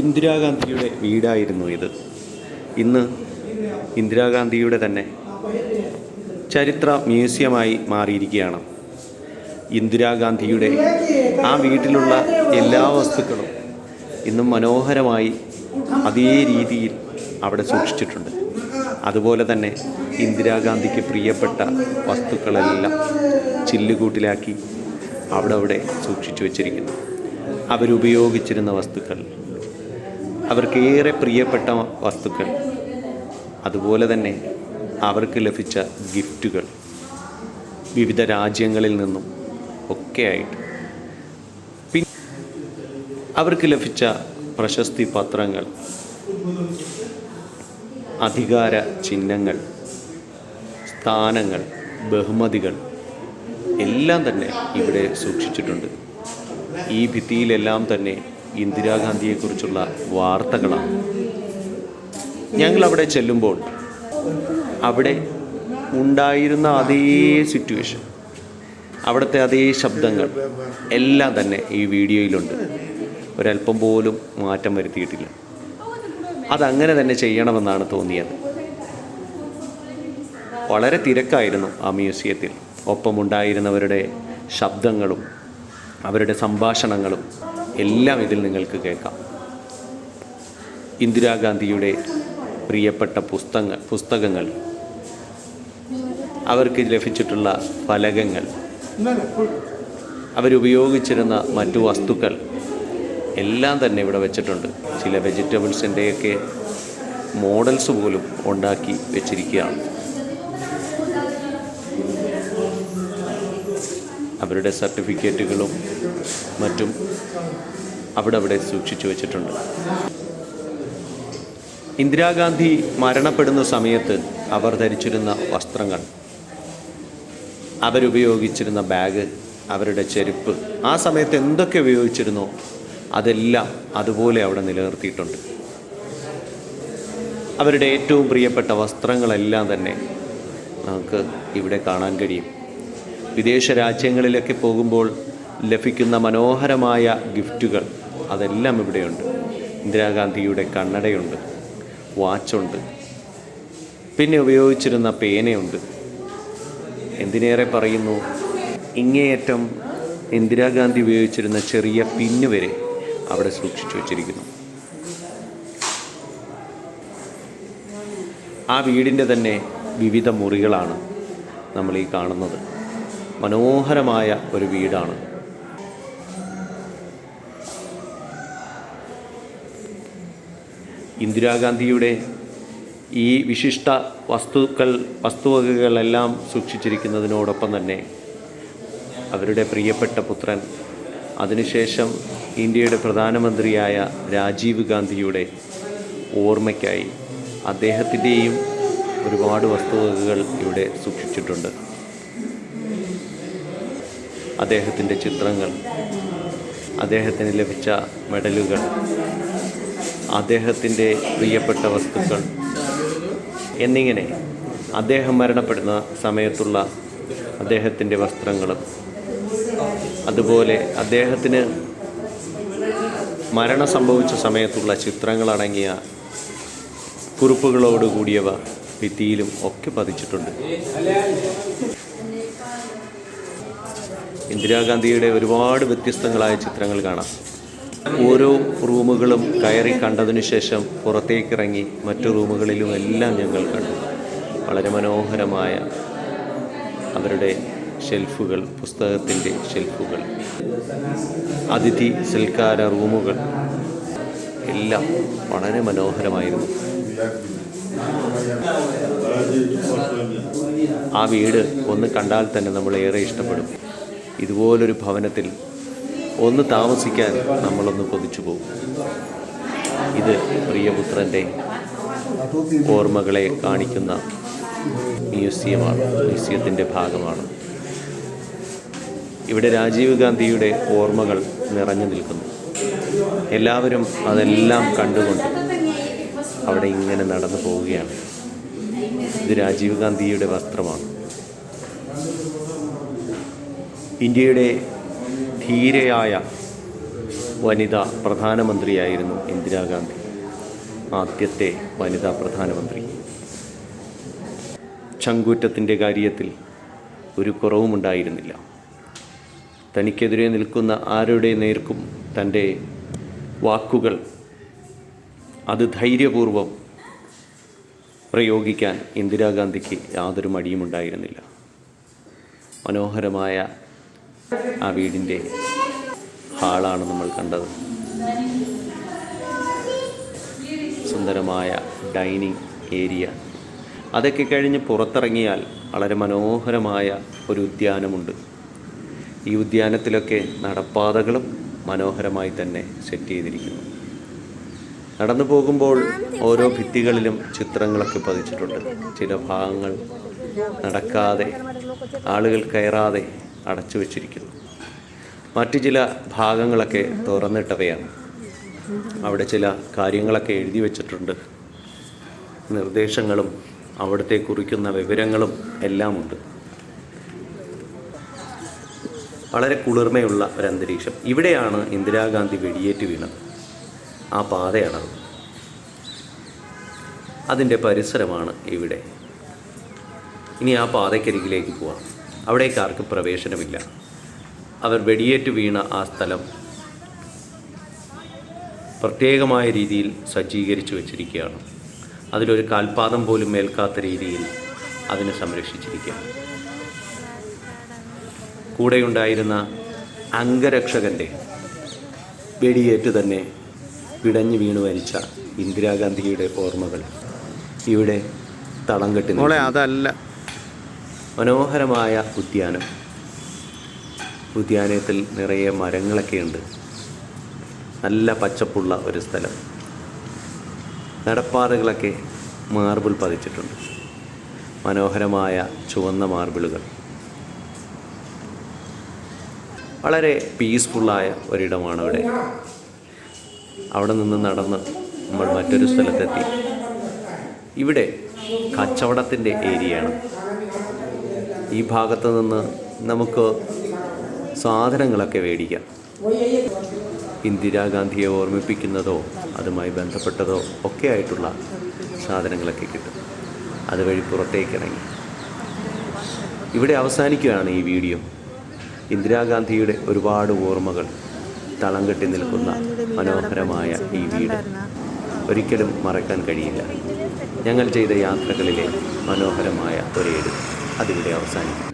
ഇന്ദിരാഗാന്ധിയുടെ വീടായിരുന്നു ഇത്. ഇന്ന് ഇന്ദിരാഗാന്ധിയുടെ തന്നെ ചരിത്ര മ്യൂസിയമായി മാറിയിരിക്കുകയാണ്. ഇന്ദിരാഗാന്ധിയുടെ ആ വീട്ടിലുള്ള എല്ലാ വസ്തുക്കളും ഇന്നും മനോഹരമായി അതേ രീതിയിൽ അവിടെ സൂക്ഷിച്ചിട്ടുണ്ട്. അതുപോലെ തന്നെ ഇന്ദിരാഗാന്ധിക്ക് പ്രിയപ്പെട്ട വസ്തുക്കളെല്ലാം ചില്ലുകൂട്ടിലാക്കി അവിടെ അവിടെ സൂക്ഷിച്ചു വച്ചിരിക്കുന്നു. അവരുപയോഗിച്ചിരുന്ന വസ്തുക്കൾ അവർക്കേറെ പ്രിയപ്പെട്ട വസ്തുക്കൾ. അതുപോലെ തന്നെ അവർക്ക് ലഭിച്ച ഗിഫ്റ്റുകൾ. വിവിധ രാജ്യങ്ങളിൽ നിന്നും ഒക്കെയായിട്ട്. പിന്നെ അവർക്ക് ലഭിച്ച പ്രശസ്തി പത്രങ്ങൾ. അധികാര ചിഹ്നങ്ങൾ. സ്ഥാനങ്ങൾ ബഹുമതികൾ. എല്ലാം തന്നെ ഇവിടെ സൂക്ഷിച്ചിട്ടുണ്ട്. ഈ ഭിത്തിയിലെല്ലാം തന്നെ ഇന്ദിരാഗാന്ധിയെക്കുറിച്ചുള്ള വാർത്തകളാണ്. ഞങ്ങൾ അവിടെ ചെല്ലുമ്പോൾ അവിടെ ഉണ്ടായിരുന്ന അതേ സിറ്റുവേഷൻ അവിടുത്തെ അതേ ശബ്ദങ്ങൾ എല്ലാം തന്നെ ഈ വീഡിയോയിലുണ്ട്. ഒരല്പം പോലും മാറ്റം വരുത്തിയിട്ടില്ല. അതങ്ങനെ തന്നെ ചെയ്യണമെന്നാണ് തോന്നിയത്. വളരെ തിരക്കായിരുന്നു ആ മ്യൂസിയത്തിൽ. ഒപ്പമുണ്ടായിരുന്നവരുടെ ശബ്ദങ്ങളും അവരുടെ സംഭാഷണങ്ങളും എല്ലാം ഇതിൽ നിങ്ങൾക്ക് കേൾക്കാം. ഇന്ദിരാഗാന്ധിയുടെ പ്രിയപ്പെട്ട പുസ്തകങ്ങൾ പുസ്തകങ്ങൾ. അവർക്ക് ലഭിച്ചിട്ടുള്ള ഫലകങ്ങൾ. അവരുപയോഗിച്ചിരുന്ന മറ്റു വസ്തുക്കൾ. എല്ലാം തന്നെ ഇവിടെ വെച്ചിട്ടുണ്ട്. ചില വെജിറ്റബിൾസിന്റെയൊക്കെ മോഡൽസ് പോലും ഉണ്ടാക്കി വെച്ചിരിക്കുകയാണ്. അവരുടെ സർട്ടിഫിക്കറ്റുകളും മറ്റും അവിടെ അവിടെ സൂക്ഷിച്ചു വെച്ചിട്ടുണ്ട്. ഇന്ദിരാഗാന്ധി മരണപ്പെടുന്ന സമയത്ത് അവർ ധരിച്ചിരുന്ന വസ്ത്രങ്ങൾ അവരുപയോഗിച്ചിരുന്ന ബാഗ് അവരുടെ ചെരുപ്പ് ആ സമയത്ത് എന്തൊക്കെ ഉപയോഗിച്ചിരുന്നോ അതെല്ലാം അതുപോലെ അവിടെ നിലനിർത്തിയിട്ടുണ്ട്. അവരുടെ ഏറ്റവും പ്രിയപ്പെട്ട വസ്ത്രങ്ങളെല്ലാം തന്നെ നമുക്ക് ഇവിടെ കാണാൻ കഴിയും. വിദേശ രാജ്യങ്ങളിലൊക്കെ പോകുമ്പോൾ ലഭിക്കുന്ന മനോഹരമായ ഗിഫ്റ്റുകൾ അതെല്ലാം ഇവിടെയുണ്ട്. ഇന്ദിരാഗാന്ധിയുടെ കണ്ണടയുണ്ട്. വാച്ചുണ്ട്. പിന്നെ ഉപയോഗിച്ചിരുന്ന പേനയുണ്ട്. എന്തിനേറെ പറയുന്നു? ഇങ്ങേയറ്റം ഇന്ദിരാഗാന്ധി ഉപയോഗിച്ചിരുന്ന ചെറിയ പിന്ന് വരെ അവിടെ സൂക്ഷിച്ചു വച്ചിരിക്കുന്നു. ആ വീടിന്റെ തന്നെ വിവിധ മുറികളാണ് നമ്മൾ ഈ കാണുന്നത്. മനോഹരമായ ഒരു വീടാണ്. ഇന്ദിരാഗാന്ധിയുടെ ഈ വിശിഷ്ട വസ്തുക്കൾ വസ്തുവകകളെല്ലാം സൂക്ഷിച്ചിരിക്കുന്നതിനോടൊപ്പം തന്നെ അവരുടെ പ്രിയപ്പെട്ട പുത്രൻ അതിനുശേഷം ഇന്ത്യയുടെ പ്രധാനമന്ത്രിയായ രാജീവ് ഗാന്ധിയുടെ ഓർമ്മയ്ക്കായി അദ്ദേഹത്തിന്റെയും ഒരുപാട് വസ്തുവകകൾ ഇവിടെ സൂക്ഷിച്ചിട്ടുണ്ട്. അദ്ദേഹത്തിന്റെ ചിത്രങ്ങൾ അദ്ദേഹത്തിന് ലഭിച്ച മെഡലുകൾ അദ്ദേഹത്തിന്റെ പ്രിയപ്പെട്ട വസ്തുക്കൾ. എന്നിങ്ങനെ അദ്ദേഹം മരണപ്പെടുന്ന സമയത്തുള്ള അദ്ദേഹത്തിന്റെ വസ്ത്രങ്ങളും അതുപോലെ അദ്ദേഹത്തിന് മരണം സംഭവിച്ച സമയത്തുള്ള ചിത്രങ്ങളടങ്ങിയ കുറിപ്പുകളോട് കൂടിയവ ഭിത്തിയിലും ഒക്കെ പതിച്ചിട്ടുണ്ട്. ഇന്ദിരാഗാന്ധിയുടെ ഒരുപാട് വ്യത്യസ്തങ്ങളായ ചിത്രങ്ങൾ കാണാം. ഓരോ റൂമുകളും കയറി കണ്ടതിനു ശേഷം പുറത്തേക്കിറങ്ങി മറ്റു റൂമുകളിലും എല്ലാം ഞങ്ങൾ കണ്ടു. വളരെ മനോഹരമായ അവരുടെ ഷെൽഫുകൾ പുസ്തകത്തിന്റെ ഷെൽഫുകൾ അതിഥി സൽക്കാര റൂമുകൾ എല്ലാം വളരെ മനോഹരമായിരുന്നു. ആ വീട് ഒന്ന് കണ്ടാൽ തന്നെ നമ്മൾ ഏറെ ഇഷ്ടപ്പെടും. ഇതുപോലൊരു ഭവനത്തിൽ ഒന്ന് താമസിക്കാൻ നമ്മളൊന്ന് കൊതിച്ചു പോകും ഇത് പ്രിയപുത്രന്റെ ഓർമ്മകളെ കാണിക്കുന്ന മ്യൂസിയമാണ് മ്യൂസിയത്തിന്റെ ഭാഗമാണ്. ഇവിടെ രാജീവ് ഗാന്ധിയുടെ ഓർമ്മകൾ നിറഞ്ഞു നിൽക്കുന്നു. എല്ലാവരും അതെല്ലാം കണ്ടുകൊണ്ട് അവിടെ ഇങ്ങനെ നടന്നു പോവുകയാണ്. ഇത് രാജീവ് ഗാന്ധിയുടെ വസ്ത്രമാണ്. ഇന്ത്യയുടെ ധീരയായ വനിതാ പ്രധാനമന്ത്രിയായിരുന്നു ഇന്ദിരാഗാന്ധി. ആദ്യത്തെ വനിതാ പ്രധാനമന്ത്രി. ചങ്കൂറ്റത്തിന്റെ കാര്യത്തിൽ ഒരു കുറവുമുണ്ടായിരുന്നില്ല. തനിക്കെതിരെ നിൽക്കുന്ന ആരുടെ നേർക്കും തന്റെ വാക്കുകൾ അത് ധൈര്യപൂർവം പ്രയോഗിക്കാൻ ഇന്ദിരാഗാന്ധിക്ക് യാതൊരു മടിയുമുണ്ടായിരുന്നില്ല. മനോഹരമായ ആ വീടിന്റെ ഹാളാണ് നമ്മൾ കണ്ടത്. സുന്ദരമായ ഡൈനിങ് ഏരിയ. അതൊക്കെ കഴിഞ്ഞ് പുറത്തിറങ്ങിയാൽ വളരെ മനോഹരമായ ഒരു ഉദ്യാനമുണ്ട്. ഈ ഉദ്യാനത്തിലൊക്കെ നടപ്പാതകളും മനോഹരമായി തന്നെ സെറ്റ് ചെയ്തിരിക്കുന്നു. നടന്നു പോകുമ്പോൾ ഓരോ ഭിത്തികളിലും ചിത്രങ്ങളൊക്കെ പതിച്ചിട്ടുണ്ട്. ചില ഭാഗങ്ങൾ നടക്കാതെ ആളുകൾ കയറാതെ അടച്ചു വച്ചിരിക്കുന്നു. മറ്റു ചില ഭാഗങ്ങളൊക്കെ തുറന്നിട്ടവയാണ്. അവിടെ ചില കാര്യങ്ങളൊക്കെ എഴുതി വച്ചിട്ടുണ്ട്. നിർദ്ദേശങ്ങളും അവിടുത്തെ കുറിക്കുന്ന വിവരങ്ങളും എല്ലാമുണ്ട്. വളരെ കുളിർമയുള്ള ഒരു അന്തരീക്ഷം ഇവിടെയാണ് ഇന്ദിരാഗാന്ധി വെടിയേറ്റ് വീണത്. ആ പാതയാണത്. അതിന്റെ പരിസരമാണ് ഇവിടെ. ഇനി ആ പാതയ്ക്കരികിലേക്ക് പോവാം. അവിടേക്ക് ആർക്കും പ്രവേശനമില്ല. അവർ വെടിയേറ്റ് വീണ ആ സ്ഥലം പ്രത്യേകമായ രീതിയിൽ സജ്ജീകരിച്ചു വച്ചിരിക്കുകയാണ്. അതിലൊരു കാൽപാദം പോലും മേൽക്കാത്ത രീതിയിൽ അതിനെ സംരക്ഷിച്ചിരിക്കുകയാണ്. കൂടെയുണ്ടായിരുന്ന അംഗരക്ഷകന്റെ വെടിയേറ്റ് തന്നെ പിടഞ്ഞു വീണു മരിച്ച ഇന്ദിരാഗാന്ധിയുടെ ഓർമ്മകൾ ഇവിടെ തളം കെട്ടി. അതല്ല. മനോഹരമായ ഉദ്യാനം. ഉദ്യാനത്തിൽ നിറയെ മരങ്ങളൊക്കെ ഉണ്ട് നല്ല പച്ചപ്പുള്ള ഒരു സ്ഥലം. നടപ്പാതകളൊക്കെ മാർബിൾ പതിച്ചിട്ടുണ്ട്. മനോഹരമായ ചുവന്ന മാർബിളുകൾ. വളരെ പീസ്ഫുള്ളായ ഒരിടമാണ് അവിടെ അവിടെ നിന്ന് നടന്ന് നമ്മൾ മറ്റൊരു സ്ഥലത്തെത്തി. ഇവിടെ കച്ചവടത്തിന്റെ ഏരിയയാണ്. ഈ ഭാഗത്ത് നിന്ന് നമുക്ക് സാധനങ്ങളൊക്കെ മേടിക്കാം. ഇന്ദിരാഗാന്ധിയെ ഓർമ്മിപ്പിക്കുന്നതോ അതുമായി ബന്ധപ്പെട്ടതോ ഒക്കെ ആയിട്ടുള്ള സാധനങ്ങളൊക്കെ കിട്ടും. അതുവഴി പുറത്തേക്ക് ഇറങ്ങി. ഇവിടെ അവസാനിക്കുകയാണ് ഈ വീഡിയോ. ഇന്ദിരാഗാന്ധിയുടെ ഒരുപാട് ഓർമ്മകൾ തളം കെട്ടി നിൽക്കുന്ന മനോഹരമായ ഈ വീട്. ഒരിക്കലും മറക്കാൻ കഴിയില്ല. ഞങ്ങൾ ചെയ്ത യാത്രകളിലെ മനോഹരമായ ഒരേട്. അതിവിടെ അവസാനിക്കും.